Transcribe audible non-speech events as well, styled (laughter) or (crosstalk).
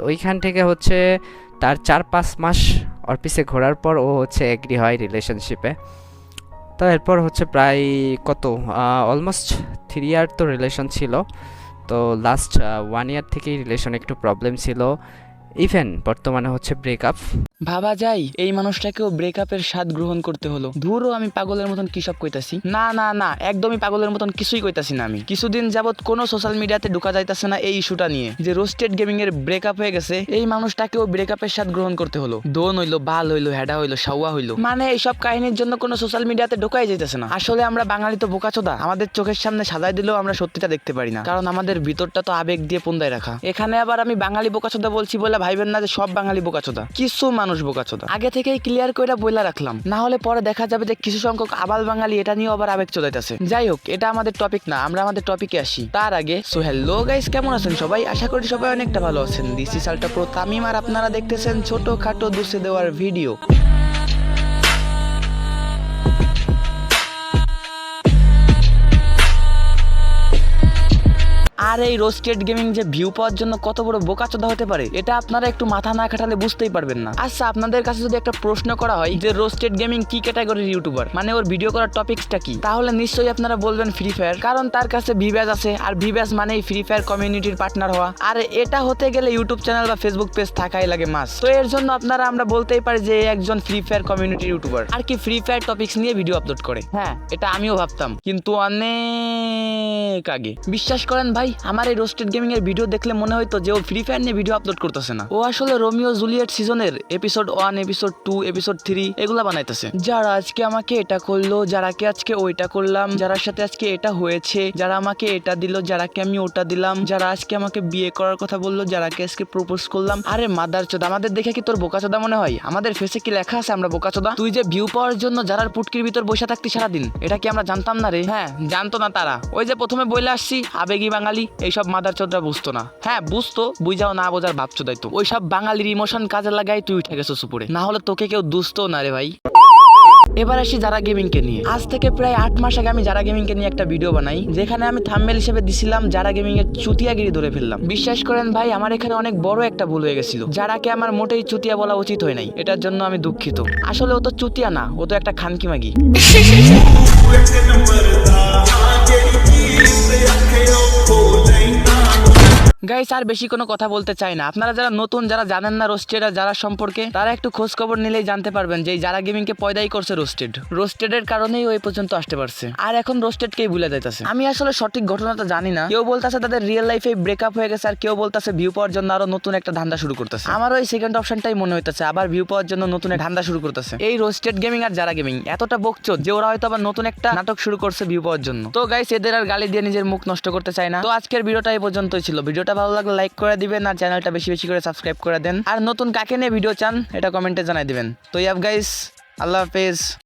তো ওইখান থেকে হচ্ছে তার চার পাঁচ মাস পিছে ঘোরার পর ও হচ্ছে এগ্রি হয় রিলেশনশিপে তো এরপর হচ্ছে প্রায় কত? অলমোস্ট থ্রি ইয়ার তো রিলেশন ছিল। তো লাস্ট ওয়ান ইয়ার থেকেই রিলেশন একটু প্রবলেম ছিল। ইভেন, বর্তমানে হচ্ছে ব্রেকআপ ভাবা যায়, এই মানুষটাকেও ব্রেকআপের স্বাদ গ্রহণ করতে হলো। ধুরও আমি পাগলের মতন কি সব কইতাছি? না না না, একদমই পাগলের মতন কিছুই কইতাছি না আমি। কিছুদিন যাবত কোনো সোশ্যাল মিডিয়াতে ঢোকা যাইতাছে না এই ইস্যুটা নিয়ে। যে রোস্টেড গেমিং এর ব্রেকআপ হয়ে গেছে, এই মানুষটাকেও ব্রেকআপের স্বাদ গ্রহণ করতে হলো। দোন হইল, বাল হইল, হেডা হইল সাউয়া হইল। মানে এইসব কাহিনীর জন্য কোনো সোশ্যাল মিডিয়াতে ঢোকাই যাইতেছে না। আসলে আমরা বাঙালি তো বোকাচোদা। আমাদের চোখের সামনে সাজাই দিলেও আমরা সত্যিটা দেখতে পারি না। কারণ আমাদের ভিতরটা তো আবেগ দিয়ে পন্দায় রাখা। এখানে আবার আমি বাঙালি বোকাচোদা বলছি বলে ভাইবেন না যে সব বাঙালি বোকাচোদা। কিছু মানুষ বোকাচোদা। আগে থেকেই ক্লিয়ার করে বইলা রাখলাম। না হলে পরে দেখা যাবে যে কিছু সংখ্যক আবাল বাঙালি এটা নিয়ে আবার আবেগ চলাইতেছে যাই হোক, এটা আমাদের টপিক না, আমরা আমাদের টপিকে আসি। তার আগে সো হ্যালো গাইস কেমন আছেন সবাই? আশা করি সবাই অনেকটা ভালো আছেন। দিস ইস আলটা প্রো তামিম আর আপনারা দেখতেছেন ছোট খাটো দুসে দেওয়ার ভিডিও আর এই রোস্টেড গেমিং যে ভিউ পাওয়ার জন্য কত বড় বোকাচোদা হতে পারে, এটা আপনারা একটু মাথা না খাটালে বুঝতেই পারবেন না। আচ্ছা আপনাদের কাছে যদি একটা প্রশ্ন করা হয় যে রোস্টেড গেমিং কি ক্যাটাগরির ইউটিউবার মানে ওর ভিডিও করার টপিকসটা কি? তাহলে নিশ্চয়ই আপনারা বলবেন ফ্রি ফায়ার কারণ তার কাছে ভিব্যাজ আছে, আর ভিব্যাজ মানেই ফ্রি ফায়ার কমিউনিটির পার্টনার হওয়া। আর এটা হতে গেলে ইউটিউব চ্যানেল বা ফেসবুক পেজ থাকাই লাগে মাস তো এর জন্য আপনারা আমরা বলতেই পারি যে একজন ফ্রি ফায়ার কমিউনিটি ইউটিউবার আর কি ফ্রি ফায়ার টপিকস নিয়ে ভিডিও আপলোড করে? হ্যাঁ এটা আমিও ভাবতাম। কিন্তু অনেক আগে। বিশ্বাস করেন ভাই, আমার এই রোস্টেড গেমিং এর ভিডিও দেখলে মনে হয়তো যে ও ফ্রি ফায়ার নিয়ে ভিডিও আপলোড করতেছে না। ও আসলে রোমিও জুলিয়েট সিজনের episode one episode two episode three এগুলা বানাইতেছে। যারা আজকে আমাকে এটা করল যারাকে আজকে ওইটা করলাম যারার সাথে আজকে এটা হয়েছে, যারা আমাকে এটা দিল যারাকে আমি ওটা দিলাম, যারা আজকে আমাকে বিয়ে করার কথা বলল যারাকে আজকে প্রপোজ করলাম, আরে মাদার চোদা, আমাদের দেখে কি তোর বোকাচোদা মনে হয়? আমাদের ফেসে কি লেখা আছে আমরা বোকাচোদা তুই যে ভিউ পাওয়ার জন্য যারার পুটকির ভিতর বসে থাকতি সারাদিন, এটা কি আমরা জানতাম না রে? হ্যাঁ জানতো না তারা। ওই যে প্রথমে বইলে আসছি, আবেগী বাঙালি, এইসব মাদার চোদরা বুঝতো না। হ্যাঁ বুঝতো, বুঝাও না, বোঝার ভাব চোদাইতো। ওইসব বাঙালির ইমোশন কাজে লাগাই তুই উঠে গেছো সুপুরে না হলে তোকে কেউ দুস্থও না রে ভাই। এবার আসি যারা গেমিং কে নিয়ে। আজ থেকে প্রায় আট মাস আগে আমি যারা গেমিং কে নিয়ে একটা ভিডিও বানাই, যেখানে আমি থাম্বেল হিসেবে দিছিলাম যারা গেমিং এর চুতিয়াগিরি ধরে ফেললাম। বিশ্বাস করেন ভাই, আমার এখানে অনেক বড় একটা ভুল হয়ে গেছিল। যারাকে আমার মোটেই চুতিয়া বলা উচিত হয় নাই, এটার জন্য আমি দুঃখিত। আসলে ও তো চুতিয়া না, ও তো একটা খানকি মাগি। (laughs) গাইস আর বেশি কোনো কথা বলতে চাই না। আপনারা যারা নতুন, যারা জানেন না রোস্টেড আর যারা সম্পর্কে, তারা একটু খোঁজ খবর নিলেই জানতে পারবেন যে যারা গেমিং কে পয়দাই করছে রোস্টেড রোস্টেডের কারণেই ওই পর্যন্ত আসতে পারছে। আর এখন রোস্টেড কেই ভুলে যাইতেছে? আমি আসলে সঠিক ঘটনাটা জানি না। কেউ বলতেছে তাদের রিয়েল লাইফে ব্রেকআপ হয়ে গেছে, আর কেউ বলতেছে ভিউ পাওয়ার জন্য আরও নতুন একটা ধান্দা শুরু করতেছে। আমার ওই সেকেন্ড অপশনটাই মনে হইতেছে, আবার ভিউ পাওয়ার জন্য নতুন একটা ধান্দা শুরু করতেছে। এই রোস্টেড গেমিং আর যারা গেমিং এতটা বকচোদ যে ওরা হয়তো আবার নতুন একটা নাটক শুরু করছে ভিউ পাওয়ার জন্য। তো গাইস এদের আর গালি দিয়ে নিজের মুখ নষ্ট করতে চাই না। তো আজকের ভিডিওটা এই পর্যন্তই ছিল। ভিডিওটা ভালো লাগলে লাইক করে দিবেন আর চ্যানেলটা বেশি বেশি করে সাবস্ক্রাইব করে দেন। আর নতুন কাকে নিয়ে ভিডিও চান, এটা কমেন্টে জানাই দিবেন। তো ইয়াব গাইস আল্লাহ হাফেজ।